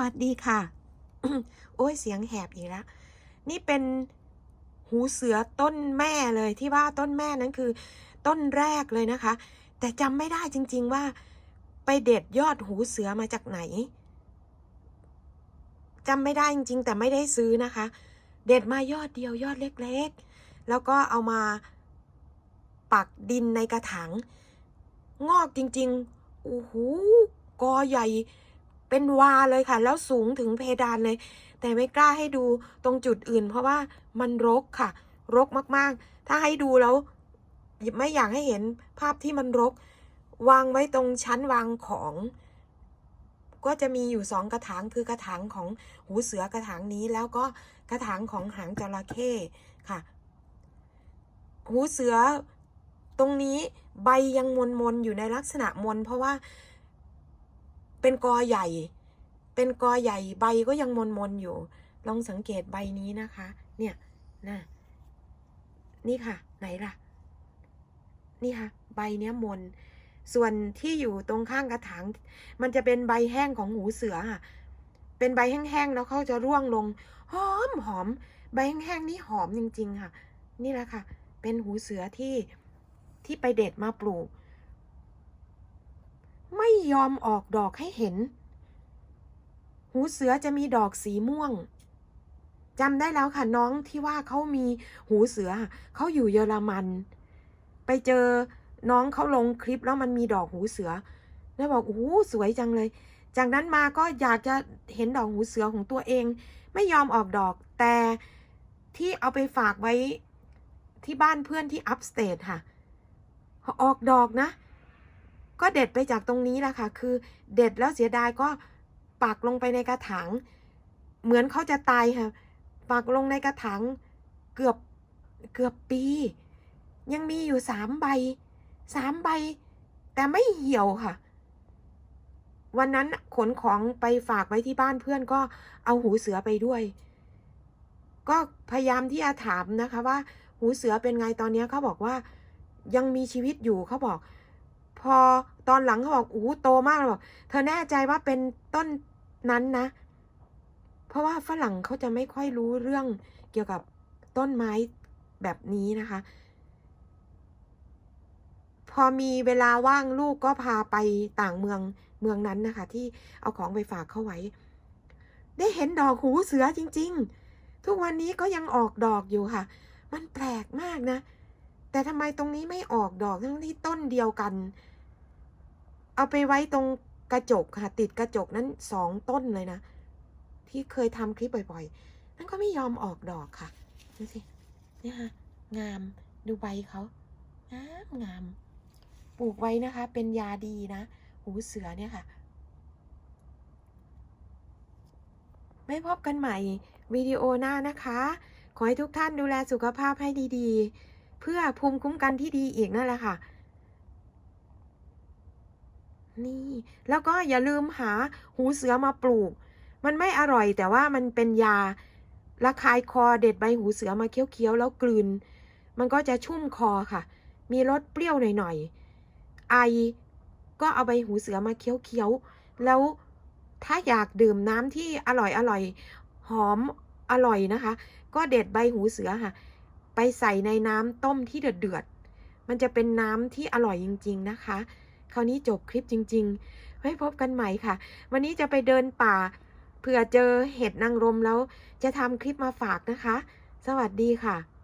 วัสดีค่ะ โอ้ยเสียงแหบอีกแล้วนี่เป็นหูเสือต้นแม่เลยที่ว่าต้นแม่นั้นคือ ต้นแรกเลยนะคะ แต่จำไม่ได้จริง ๆว่า ไปเด็ดยอดหูเสือมาจากไหนจำไม่ได้จริง ๆ แต่ไม่ได้ซื้อนะคะ เด็ดมายอดเดียวยอดเล็กๆ แล้วก็เอามาปักดินในกระถางงอกจริงๆโอ้โหกอใหญ่ เป็นวาเลยค่ะ แล้วสูงถึงเพดานเลย แต่ไม่กล้าให้ดูตรงจุดอื่น เพราะว่ามันรกค่ะ รกมากๆ ถ้าให้ดูแล้ว ไม่อยากให้เห็นภาพที่มันรก วางไว้ตรงชั้นวางของ ก็จะมีอยู่สองกระถางคือกระถางของหูเสือกระถางนี้แล้วก็กระถางของหางจระเข้ค่ะ หูเสือตรงนี้ใบยังมนมนๆอยู่ในลักษณะมนเพราะว่า เป็นกอใหญ่ เป็นกอใหญ่ใบก็ยังมนมนอยู่ ลองสังเกตใบนี้นะคะ เนี่ยนะนี่ค่ะ ไหนล่ะ นี่ค่ะ ใบเนี้ยมน ส่วนที่อยู่ตรงข้างกระถาง มันจะเป็นใบแห้งของหูเสือค่ะ เป็นใบแห้งๆแล้วเขาจะร่วงลง หอมหอม ใบแห้งๆนี่หอมจริง ๆ ค่ะ นี่แหละค่ะ เป็นหูเสือที่ที่ไปเด็ดมาปลูก ไม่ยอมออกดอกให้เห็น หูเสือจะมีดอกสีม่วงจำได้แล้วค่ะน้องที่ว่าเขามีหูเสือเขาอยู่เยอรมัน ไปเจอน้องเขาลงคลิปแล้วมันมีดอกหูเสือ แล้วบอกโอ้สวยจังเลย จากนั้นมาก็อยากจะเห็นดอกหูเสือของตัวเอง ไม่ยอมออกดอกแต่ที่เอาไปฝากไว้ที่บ้านเพื่อนที่อัพสเตทค่ะ ออกดอกนะ ก็เด็ดไปจากตรงนี้แหละค่ะ คือเด็ดแล้วเสียดายก็ปักลงไปในกระถาง เหมือนเขาจะตายค่ะ ปักลงในกระถางเกือบเกือบปี ยังมีอยู่สามใบ สามใบ แต่ไม่เหี่ยวค่ะ วันนั้นขนของไปฝากไว้ที่บ้านเพื่อนก็เอาหูเสือไปด้วย ก็พยายามที่จะถามนะคะว่า หูเสือเป็นไงตอนนี้เขาบอกว่ายังมีชีวิตอยู่เขาบอก พอตอนหลังเขาบอกอู้โตมากเลยบอกเธอแน่ใจว่าเป็นต้นนั้นนะ เพราะว่าฝรั่งเขาจะไม่ค่อยรู้เรื่องเกี่ยวกับต้นไม้แบบนี้นะคะ พอมีเวลาว่างลูกก็พาไปต่างเมืองเมืองนั้นนะคะ ที่เอาของไปฝากเขาไว้ ได้เห็นดอกหูเสือจริง ๆ ทุกวันนี้ก็ยังออกดอกอยู่ค่ะ มันแปลกมากนะ แต่ทำไมตรงนี้ไม่ออกดอกทั้งที่ต้นเดียวกัน เอาไปไว้ตรงกระจกค่ะ ติดกระจกนั้นสองต้นเลยนะ ที่เคยทำคลิปบ่อยๆ นั่นก็ไม่ยอมออกดอกค่ะดูสิเนี่ยค่ะงามดูใบเขางามงามปลูกไว้นะคะ เป็นยาดีนะ หูเสือเนี่ยค่ะ ไม่พบกันใหม่วิดีโอหน้านะคะ ขอให้ทุกท่านดูแลสุขภาพให้ดี ๆ พื่อภูมิคุ้มกันที่ดีอีกนั่นแหละค่ะ นี่ แล้วก็อย่าลืมหาหูเสือมาปลูก มันไม่อร่อยแต่ว่ามันเป็นยาระคายคอเด็ดใบหูเสือมาเคี้ยวๆแล้วกลืน มันก็จะชุ่มคอค่ะ มีรสเปรี้ยวหน่อยๆไอก็เอาใบหูเสือมาเคี้ยวๆแล้วถ้าอยากดื่มน้ำที่อร่อยอร่อยหอมอร่อยนะคะ ก็เด็ดใบหูเสือค่ะ ไปใส่ในน้ำต้มที่เดือดเดือดๆ มันจะเป็นน้ำที่อร่อยจริง ๆ นะคะ คราวนี้จบคลิปจริง ๆ ไว้พบกันใหม่ค่ะ วันนี้จะไปเดินป่า เผื่อเจอเห็ดนางรมแล้วจะทำคลิปมาฝากนะคะ สวัสดีค่ะ